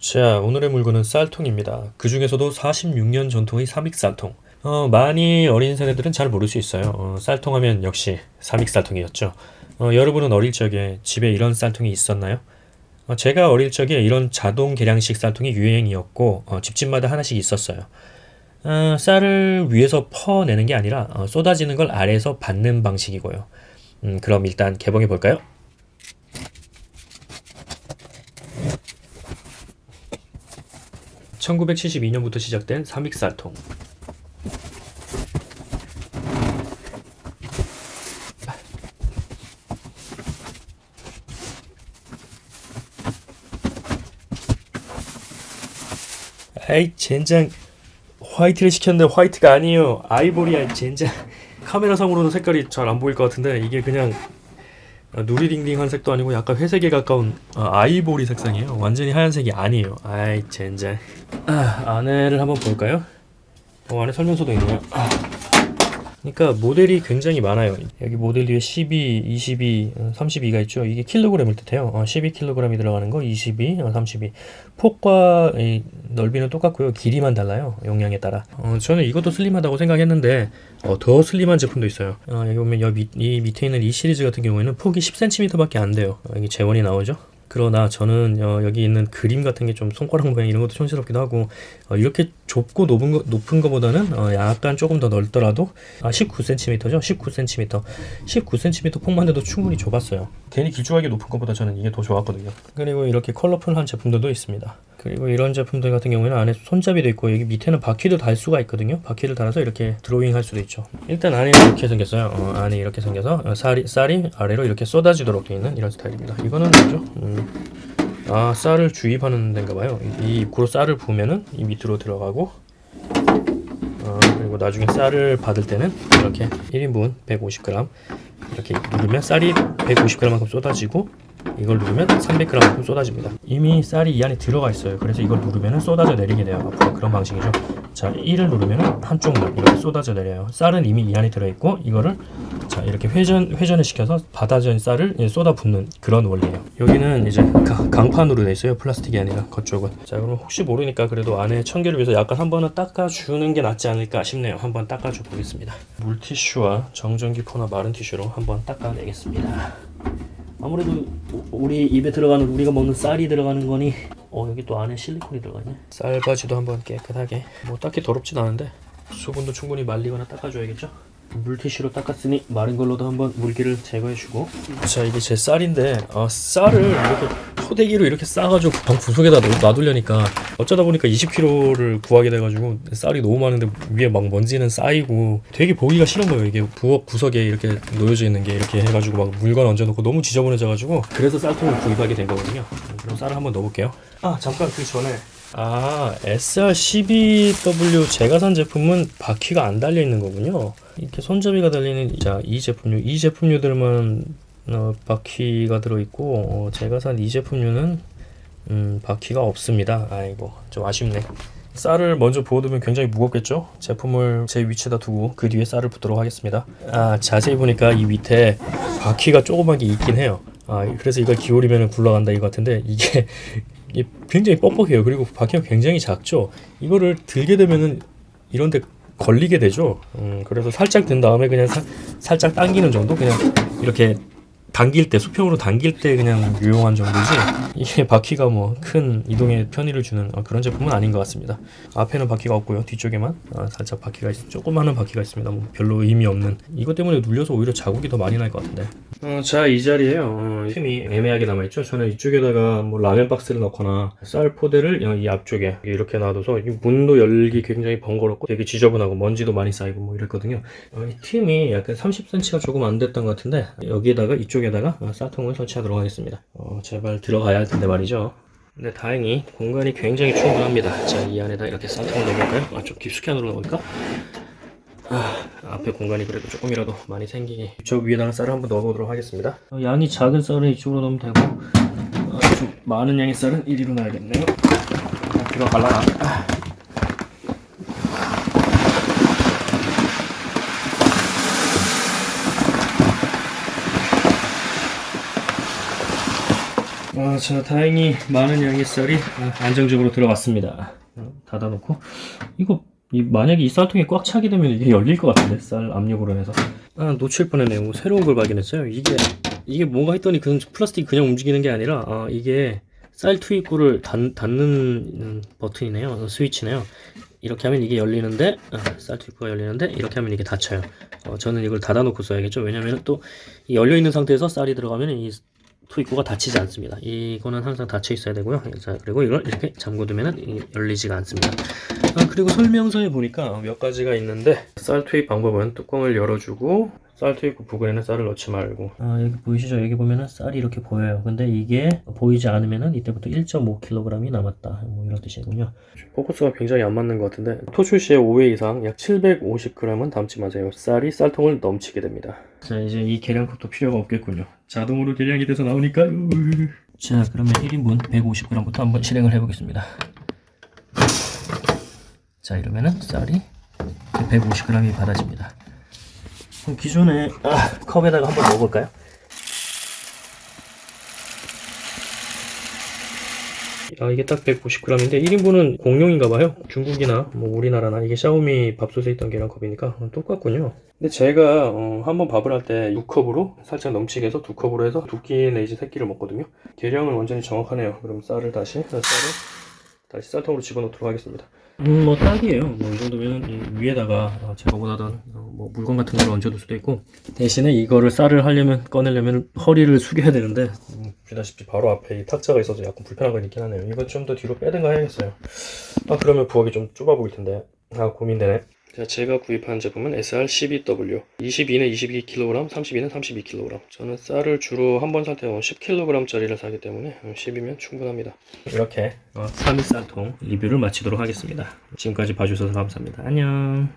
자, 오늘의 물건은 쌀통입니다. 그 중에서도 46년 전통의 삼익 쌀통. 어, 많이 어린 세대들은 잘 모를 수 있어요. 어, 쌀통 하면 역시 삼익 쌀통이었죠. 어, 여러분은 어릴 적에 집에 이런 쌀통이 있었나요? 어, 제가 어릴 적에 이런 자동 계량식 쌀통이 유행이었고 어, 집집마다 하나씩 있었어요. 어, 쌀을 위에서 퍼내는 게 아니라 어, 쏟아지는 걸 아래에서 받는 방식이고요. 음, 그럼 일단 개봉해 볼까요? (1972년부터) 시작된 삼익쌀통. 아이 젠장. 화이트를 시켰는데 화이트가 아니에요. 아이보리야 젠장. 카메라상으로는 색깔이 잘 안 보일 것 같은데 이게 그냥 어, 누리딩딩한 색도 아니고 약간 회색에 가까운 어, 아이보리 색상이에요 완전히 하얀색이 아니에요 아이 젠장 아, 안에를 한번 볼까요? 어, 안에 설명서도 있네요 아. 그러니까 모델이 굉장히 많아요. 여기 모델 뒤에 12, 22, 어, 32가 있죠. 이게 킬로그램을 뜻해요. 어, 12kg이 들어가는 거, 22, 어, 32. 폭과 이 넓이는 똑같고요. 길이만 달라요. 용량에 따라. 어, 저는 이것도 슬림하다고 생각했는데 어, 더 슬림한 제품도 있어요. 어, 여기 보면 여기 밑, 이 밑에 있는 이 시리즈 같은 경우에는 폭이 10cm밖에 안 돼요. 어, 여기 재원이 나오죠. 그러나 저는 어, 여기 있는 그림 같은 게 좀 손가락 모양 이런 것도 촌스럽기도 하고 어, 이렇게 좁고 높은 거, 높은 거보다는 어, 약간 조금 더 넓더라도 아 19cm죠? 19cm 19cm 폭만 해도 충분히 좁았어요. 괜히 길쭉하게 높은 것보다 저는 이게 더 좋았거든요. 그리고 이렇게 컬러풀한 제품들도 있습니다. 그리고 이런 제품들 같은 경우에는 안에 손잡이도 있고 여기 밑에는 바퀴도 달 수가 있거든요. 바퀴를 달아서 이렇게 드로잉 할 수도 있죠. 일단 안에 이렇게 생겼어요. 어, 안에 이렇게 생겨서 어, 쌀이, 쌀이 아래로 이렇게 쏟아지도록 되어 있는 이런 스타일입니다. 이거는 뭐죠? 음, 아 쌀을 주입하는 데인가 봐요 이, 이 입구로 쌀을 부으면은 이 밑으로 들어가고 어, 그리고 나중에 쌀을 받을 때는 이렇게 1인분 150g 이렇게 누르면 쌀이 150g만큼 쏟아지고 이걸 누르면 300g만큼 쏟아집니다. 이미 쌀이 이 안에 들어가 있어요. 그래서 이걸 누르면 쏟아져 내리게 돼요. 앞으로 그런 방식이죠. 자, 1을 누르면 한쪽만 이렇게 쏟아져 내려요. 쌀은 이미 이 안에 들어있고 이거를 자 이렇게 회전 회전을 시켜서 받아진 쌀을 쏟아 붓는 그런 원리예요. 여기는 이제 가- 강판으로 돼 있어요. 플라스틱이 아니라 겉쪽은. 자 그럼 혹시 모르니까 그래도 안에 청결을 위해서 약간 한 번은 닦아주는 게 낫지 않을까 싶네요. 한번 닦아줘 보겠습니다. 물티슈와 정전기 포나 마른 티슈로 한번 닦아내겠습니다. 아무래도 우- 우리 입에 들어가는 우리가 먹는 쌀이 들어가는 거니 어 여기 또 안에 실리콘이 들어가네. 쌀바지도 한번 깨끗하게. 뭐 딱히 더럽진 않은데 수분도 충분히 말리거나 닦아줘야겠죠 물티슈로 닦았으니 마른 걸로도 한번 물기를 제거해주고. 자 이게 제 쌀인데 아, 쌀을 이렇게 포대기로 이렇게 싸가지고 방 구석에다 놓- 놔두려니까 어쩌다 보니까 20kg를 구하게 돼가지고 쌀이 너무 많은데 위에 막 먼지는 쌓이고 되게 보기가 싫은 거예요. 이게 부엌 구석에 이렇게 놓여져 있는 게 이렇게 해가지고 막 물건 얹어놓고 너무 지저분해져가지고 그래서 쌀통을 구입하게 된 거거든요. 그럼 쌀을 한번 넣어볼게요. 아 잠깐 그 전에 아 SR12W 제가 산 제품은 바퀴가 안 달려 있는 거군요 이렇게 손잡이가 달리는 자, 이 제품류 이 제품류들만 어, 바퀴가 들어 있고 어, 제가 산 이 제품류는 음, 바퀴가 없습니다 아이고 좀 아쉽네 쌀을 먼저 부어두면 굉장히 무겁겠죠? 제품을 제 위치에다 두고 그 뒤에 쌀을 붓도록 하겠습니다. 아 자세히 보니까 이 밑에 바퀴가 조그맣게 있긴 해요. 아 그래서 이걸 기울이면 굴러간다 이거 같은데 이게 굉장히 뻑뻑해요. 그리고 바퀴가 굉장히 작죠. 이거를 들게 되면은 이런데 걸리게 되죠. 음, 그래서 살짝 든 다음에 그냥 사- 살짝 당기는 정도 그냥 이렇게 당길 때 수평으로 당길 때 그냥 유용한 정도지 이게 바퀴가 뭐 큰 이동에 편의를 주는 어, 그런 제품은 아닌 것 같습니다. 앞에는 바퀴가 없고요 뒤쪽에만 어, 살짝 바퀴가 있, 조그마한 바퀴가 있습니다. 뭐 별로 의미 없는 이것 때문에 눌려서 오히려 자국이 더 많이 날 것 같은데. 어, 자이 자리에요. 어, 틈이 애매하게 남아 있죠. 저는 이쪽에다가 뭐 라면 박스를 넣거나 쌀 포대를 이 앞쪽에 이렇게 놔둬서 이 문도 열기 굉장히 번거롭고 되게 지저분하고 먼지도 많이 쌓이고 뭐 이랬거든요. 어, 이 틈이 약간 30cm가 조금 안 됐던 것 같은데 여기에다가 이쪽 에다가 어, 쌀통을 설치하도록 하겠습니다. 어, 제발 들어가야 할 텐데 말이죠. 근데 다행히 공간이 굉장히 충분합니다. 자, 이 안에다 이렇게 쌀통을 넣어볼까요? 아, 좀 깊숙이 안으로 넣을까? 아, 앞에 공간이 그래도 조금이라도 많이 생기게 저 위에다가 쌀을 한번 넣어보도록 하겠습니다. 어, 양이 작은 쌀은 이쪽으로 넣으면 되고 어, 좀 많은 양의 쌀은 이리로 놔야겠네요. 자, 들어갈라. 아. 아, 자, 다행히 많은 양의 쌀이 아, 안정적으로 들어갔습니다. 어, 닫아놓고 이거 이, 만약에 이 쌀통이 꽉 차게 되면 이게 열릴 것 같은데 쌀 압력으로 해서 아 놓칠 뻔했네요. 뭐 새로운 걸 발견했어요. 이게 이게 뭔가 했더니 그 플라스틱이 그냥 움직이는 게 아니라 아, 이게 쌀 투입구를 닫, 닫는 음, 버튼이네요. 어, 스위치네요. 이렇게 하면 이게 열리는데 아, 쌀 투입구가 열리는데 이렇게 하면 이게 닫혀요. 어, 저는 이걸 닫아놓고 써야겠죠. 왜냐면 또이 열려 있는 상태에서 쌀이 들어가면 이투 입구가 닫히지 않습니다. 이거는 항상 닫혀 있어야 되고요. 자, 그리고 이걸 이렇게 잠궈두면은 이- 열리지가 않습니다. 아, 그리고 설명서에 보니까 몇 가지가 있는데 쌀 투입 방법은 뚜껑을 열어주고 쌀 투입구 부근에는 쌀을 넣지 말고 아 여기 보이시죠? 여기 보면은 쌀이 이렇게 보여요. 근데 이게 보이지 않으면은 이때부터 1.5kg이 남았다. 뭐 이런 뜻이군요. 포커스가 굉장히 안 맞는 것 같은데 토출 시에 5회 이상 약 750g은 담지 마세요. 쌀이 쌀통을 넘치게 됩니다. 자 이제 이 계량컵도 필요가 없겠군요. 자동으로 계량이 돼서 나오니까 자 그러면 1인분 150g부터 한번 실행을 해보겠습니다. 자 이러면은 쌀이 150g이 받아집니다. 그럼 기존에 아, 컵에다가 한번 넣어볼까요? 아 이게 딱 190g인데 1인분은 공용인가봐요. 중국이나 뭐 우리나라나 이게 샤오미 밥솥에 있던 계량컵이니까 똑같군요. 근데 제가 어, 한번 밥을 할때 6컵으로 살짝 넘치게 해서 2컵으로 해서 두 끼 내지 세 끼를 먹거든요. 계량은 완전히 정확하네요. 그럼 쌀을 다시 쌀을 다시 쌀통으로 집어넣도록 하겠습니다 음, 뭐 딱이에요. 뭐 이 정도면 이 위에다가 어, 제가 원하던 어, 뭐 물건 같은 걸 얹어둘 수도 있고 대신에 이거를 쌀을 하려면 꺼내려면 허리를 숙여야 되는데 음, 보시다시피 바로 앞에 이 탁자가 있어서 약간 불편한 건 있긴 하네요. 이거 좀더 뒤로 빼든가 해야겠어요. 아 그러면 부엌이 좀 좁아 보일 텐데 아 고민되네. 자, 제가 구입한 제품은 SR12W 22는 22kg, 32는 32kg 저는 쌀을 주로 한 번 살 때 10kg짜리를 사기 때문에 10이면 충분합니다. 이렇게 어, 3위 쌀통 리뷰를 마치도록 하겠습니다. 지금까지 봐주셔서 감사합니다. 안녕